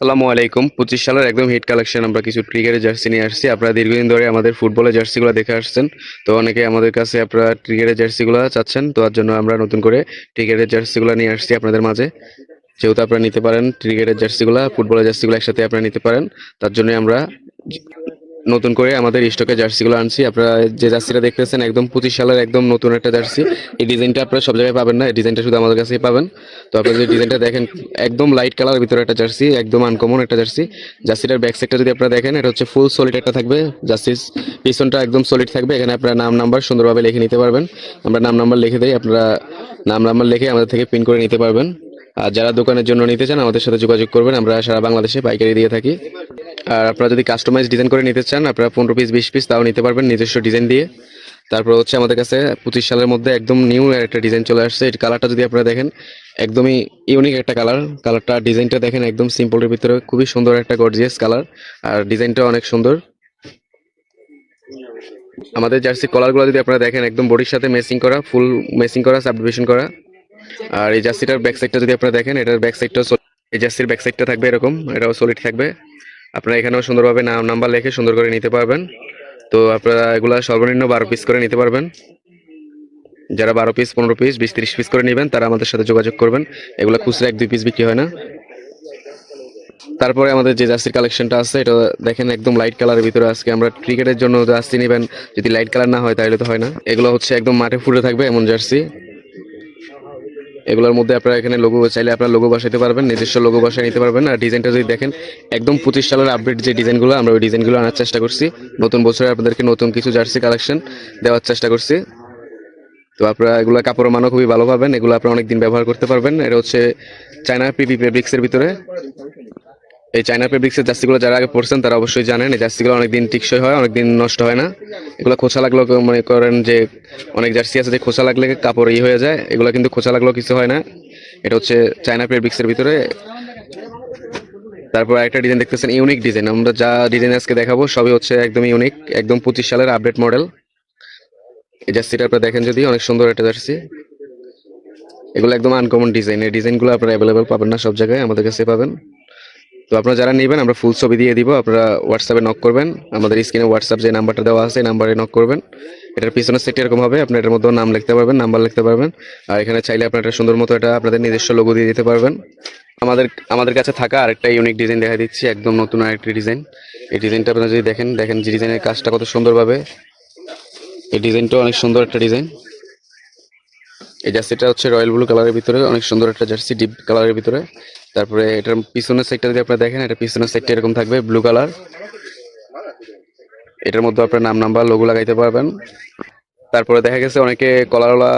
আসসালামু আলাইকুম। পঁচিশ সালের একদম হিট কালেকশন আমরা কিছু ক্রিকেটের জার্সি নিয়ে আসছি। আপনারা দীর্ঘদিন ধরে আমাদের ফুটবলের জার্সিগুলো দেখে আসছেন। তো অনেকে আমাদের কাছে আপনারা ক্রিকেটের জার্সিগুলো চাচ্ছেন। তো তার জন্য আমরা নতুন করে ক্রিকেটের জার্সিগুলো নিয়ে আসছি আপনাদের মাঝে। যেহেতু আপনারা নিতে পারেন ক্রিকেটের জার্সিগুলো ফুটবলের জার্সিগুলো একসাথে আপনারা নিতে পারেন। তার জন্য আমরা নতুন করে আমাদের স্টকে জার্সিগুলো আনছি। আপনারা যে জার্সিটা দেখতেছেন, একদম পঁচিশ সালের একদম নতুন একটা জার্সি। এই ডিজাইনটা আপনারা সব জায়গায় পাবেন না, এই ডিজাইনটা শুধু আমাদের কাছেই পাবেন। তো আপনারা যে ডিজাইনটা দেখেন, একদম লাইট কালার ভিতরে একটা জার্সি, একদম আনকমন একটা জার্সি। জার্সিটার ব্যাক সাইডটা যদি আপনারা দেখেন, এটা হচ্ছে ফুল সলিড একটা থাকবে। জার্সির পিছনটা একদম সলিড থাকবে। এখানে আপনারা নাম নাম্বার সুন্দরভাবে লিখে নিতে পারবেন। আমরা নাম নাম্বার লিখে দেই, আপনারা নাম নাম্বার লিখে আমাদের থেকে প্রিন্ট করে নিতে পারবেন। আর যারা দোকানের জন্য নিতে চান, আমাদের সাথে যোগাযোগ করবেন। আমরা সারা বাংলাদেশে পাইকারি দিয়ে থাকি। আর আপনারা যদি কাস্টমাইজ ডিজাইন করে নিতে চান, আপনারা পনেরো পিস বিশ পিস তাও নিতে পারবেন নিজস্ব ডিজাইন দিয়ে। তারপর হচ্ছে আমাদের কাছে পঁচিশ সালের মধ্যে একদম নিউ একটা ডিজাইন চলে আসছে। এই কালারটা যদি আপনারা দেখেন, একদমই ইউনিক একটা কালার কালারটা ডিজাইনটা দেখেন একদম সিম্পলের ভিতরে। খুবই সুন্দর একটা গর্জিয়াস কালার আর ডিজাইনটা অনেক সুন্দর। আমাদের জার্সি কলারগুলো যদি আপনারা দেখেন, একদম বডির সাথে মেসিং করা ফুল মেসিং করা সাবডিভিশন করা। আর এই জার্সিটার ব্যাক সাইডটা যদি আপনারা দেখেন, এটার ব্যাক সাইডটা এই জার্সির ব্যাক সাইডটা থাকবে এরকম, এটাও সলিড থাকবে। আপনারা এখানেও সুন্দরভাবে নাম নাম্বার লিখে সুন্দর করে নিতে পারবেন। তো আপনারা এগুলা সর্বনিম্ন বারো পিস করে নিতে পারবেন। যারা বারো পিস পনেরো পিস বিশ, তিরিশ পিস করে নেবেন, তারা আমাদের সাথে যোগাযোগ করবেন। এগুলো খুচরা এক, দুই পিস বিক্রি হয় না। তারপরে আমাদের যে জার্সির কালেকশনটা আছে, এটা দেখেন একদম লাইট কালারের ভিতরে। আজকে আমরা ক্রিকেটের জন্য জার্সি নেবেন। যদি লাইট কালার না হয়, তাহলে তো হয় না। এগুলো হচ্ছে একদম মাঠে ফুটে থাকবে এমন জার্সি। এগুলোর মধ্যে আপনারা এখানে লোগো চাইলে আপনারা লোগো বসাইতে পারবেন নিজস্ব লোগো বসাই নিতে পারবেন। আর ডিজাইনটা যদি দেখেন, একদম পঁচিশ সালের আপডেট যে ডিজাইনগুলো আমরা ওই ডিজাইনগুলো আনার চেষ্টা করছি। নতুন বছরে আপনাদেরকে নতুন কিছু জার্সি কালেকশন দেওয়ার চেষ্টা করছি। তো আপনারা এগুলো কাপড়ের মানও খুবই ভালো পাবেন, এগুলো আপনারা অনেকদিন ব্যবহার করতে পারবেন। এটা হচ্ছে চায়না পিপি ফেব্রিক্সের ভিতরে। এই চায়না ফেব্রিক্সের জার্সিগুলো যারা আগে পড়ছেন, তারা অবশ্যই জানেন, এই জার্সিগুলো অনেকদিন টিকসই হয়, অনেকদিন নষ্ট হয় না। এগুলো খোঁচা লাগলেও মনে করেন যে অনেক জার্সি আছে, যে খোঁচা লাগলে কাপড় ই হয়ে যায়, এগুলো কিন্তু খোঁচা লাগলেও কিছু হয় না। এটা হচ্ছে চায়না ফেব্রিক্সের ভিতরে। তারপর একটা ডিজাইন দেখতেছেন ইউনিক ডিজাইন আমরা যা ডিজাইন আজকে দেখাবো, সবই হচ্ছে একদম ইউনিক একদম পঁচিশ সালের আপডেট মডেল এই জার্সিটা আপনারা দেখেন যদি, অনেক সুন্দর একটা জার্সি। এগুলো একদম আনকমন ডিজাইন এই ডিজাইনগুলো আপনারা অ্যাভেলেবেল পাবেন না সব জায়গায়, আমাদের কাছে পাবেন। তো আপনারা যারা নেবেন, আমরা ফুল ছবি দিয়ে দিব। আপনারা হোয়াটসঅ্যাপে নক করবেন। আমাদের স্ক্রিনে হোয়াটসঅ্যাপ যে নাম্বারটা দেওয়া আছে, এই নাম্বারে নক করবেন। এটার পিছনের সেট এরকম হবে, আপনি এটার মধ্যে নাম লিখতে পারবেন নাম্বার লিখতে পারবেন। আর এখানে চাইলে আপনারা একটা সুন্দর মতো এটা আপনাদের নিজস্ব লোগো দিয়ে দিতে পারবেন। আমাদের আমাদের কাছে থাকা আরেকটা ইউনিক ডিজাইন দেখা দিচ্ছি, একদম নতুন আরেকটি ডিজাইন এই ডিজাইনটা আপনারা যদি দেখেন দেখেন যে ডিজাইনের কাজটা কত সুন্দরভাবে। এই ডিজাইনটা অনেক সুন্দর একটা ডিজাইন এই জার্সিটা হচ্ছে রয়্যাল ব্লু কালারের ভিতরে, অনেক সুন্দর একটা জার্সি ডিপ কালারের ভিতরে। তারপরে এটার পিছনের সাইডটা যদি আপনারা দেখেন, এটা পিছনের সাইডটা এরকম থাকবে ব্লু কালার এটার মধ্যে আপনার নাম নাম্বার লোগো লাগাইতে পারবেন। তারপরে দেখা গেছে অনেকে কলারওয়ালা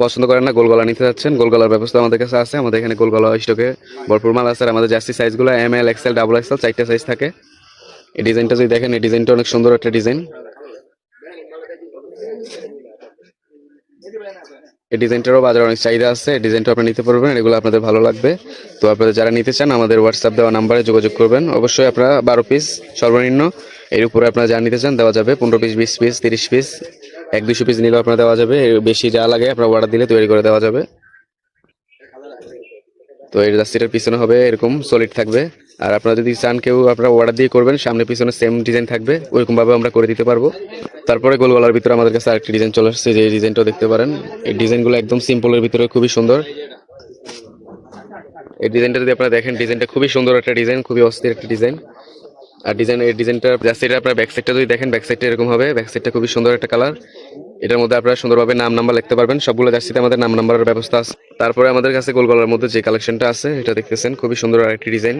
পছন্দ করেন না, গোল গলা নিতে যাচ্ছেন। গোল গলার ব্যবস্থা আমাদের কাছে আছে। আমাদের এখানে গোল গলা স্টকে ভরপুর মাল আছে। আর আমাদের জার্সি সাইজগুলো M L XL double XL চারটা সাইজ থাকে। এই ডিজাইনটা যদি দেখেন, এই ডিজাইনটা অনেক সুন্দর একটা ডিজাইন এই ডিজাইনটারও বাজারে অনেক চাহিদা আছে ডিজাইনটা আপনি নিতে পারবেন, এগুলো আপনাদের ভালো লাগবে। তো আপনাদের যারা নিতে চান, আমাদের হোয়াটসঅ্যাপ দেওয়া নাম্বারে যোগাযোগ করবেন। অবশ্যই আপনারা বারো পিস সর্বনিম্ন, এর উপরে আপনারা যা নিতে চান, দেওয়া যাবে পনেরো পিস বিশ পিস তিরিশ পিস এক দুশো পিস নিলেও আপনারা দেওয়া যাবে। বেশি যা লাগে আপনারা অর্ডার দিলে তৈরি করে দেওয়া যাবে। তো এর জার্সিটার পিছনে হবে এরকম সলিড থাকবে। আর আপনারা যদি চান কেউ আপনারা অর্ডার দিয়ে করবেন, সামনে পিছনে সেম ডিজাইন থাকবে ওইরকম ভাবে আমরা করে দিতে পারব। তারপরে গোল গলার ভিতরে আমাদের কাছে আরেকটি ডিজাইন চলে আসছে, যে ডিজাইনটাও দেখতে পারেন। এই ডিজাইনগুলো একদম সিম্পলের ভিতরে খুবই সুন্দর। এই ডিজাইনটা যদি আপনারা দেখেন ডিজাইনটা খুবই সুন্দর একটা ডিজাইন খুবই অস্থির একটা ডিজাইন আর ডিজাইন এই ডিজাইনটা জার্সিটা আপনার ব্যাক সাইডটা যদি দেখেন ব্যাক সাইডটা এরকম হবে ব্যাক সাইডটা খুবই সুন্দর একটা কালার এটার মধ্যে আপনারা সুন্দরভাবে নাম নাম্বার লিখতে পারবেন, সবগুলো জার্সিতে আমাদের নাম নাম্বারের ব্যবস্থা আছে। তারপরে আমাদের কাছে গোল গলার মধ্যে যে কালেকশনটা আছে, এটা দেখতেছেন, খুবই সুন্দর আরেকটি ডিজাইন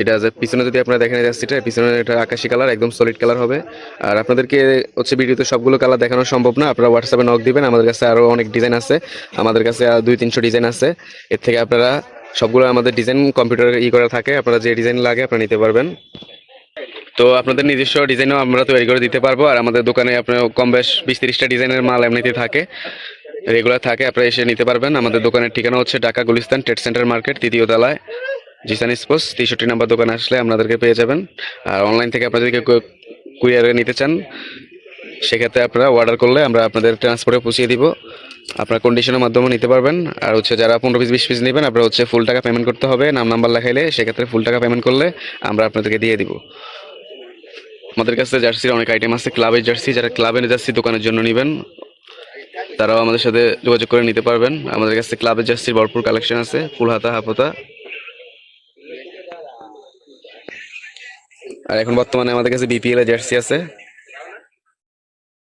এটা যে পিছনে যদি আপনারা দেখেন জার্সিটা পিছনে এটা আকাশি কালার একদম সলিড কালার হবে। আর আপনাদেরকে হচ্ছে ভিডিওতে সবগুলো কালার দেখানো সম্ভব না। আপনারা হোয়াটসঅ্যাপে নক দিবেন। আমাদের কাছে আরও অনেক ডিজাইন আছে। আমাদের কাছে দুই তিনশো ডিজাইন আছে। এর থেকে আপনারা সবগুলো আমাদের ডিজাইন কম্পিউটারে ই করা থাকে। আপনারা যে ডিজাইন লাগে, আপনারা নিতে পারবেন। তো আপনাদের নিজস্ব ডিজাইনও আমরা তৈরি করে দিতে পারব। আর আমাদের দোকানে আপনার কম বেশ বিশ তিরিশটা ডিজাইনের মাল এমনিতে থাকে। রেগুলার থাকে, আপনারা এসে নিতে পারবেন। আমাদের দোকানের ঠিকানা হচ্ছে Dhaka Gulistan trade centre market তৃতীয় তলায়। জিসান স্পোর্টস তেষট্টি নাম্বার দোকানে আসলে আপনাদেরকে পেয়ে যাবেন। আর অনলাইন থেকে আপনারা যদি নিতে চান, সেক্ষেত্রে আপনারা অর্ডার করলে আমরা আপনাদের ট্রান্সপোর্টে পৌঁছিয়ে দিব। আপনার কন্ডিশনের মাধ্যমে নিতে পারবেন। আর হচ্ছে যারা পনেরো পিস বিশ পিস নেবেন, আপনারা হচ্ছে ফুল টাকা পেমেন্ট করতে হবে। নাম নাম্বার লেখাইলে সেক্ষেত্রে ফুল টাকা পেমেন্ট করলে আমরা আপনাদেরকে দিয়ে দিব। আমাদের কাছে জার্সির অনেক আইটেম আছে ক্লাবের জার্সি। যারা ক্লাবের জার্সি দোকানের জন্য নেবেন। তারাও আমাদের সাথে যোগাযোগ করে নিতে পারবেন। আমাদের কাছে ক্লাবের জার্সির ভরপুর কালেকশন আছে ফুল হাতা হাফ হাতা আর এখন বর্তমানে আমাদের কাছে বিপিএল এর জার্সি আছে।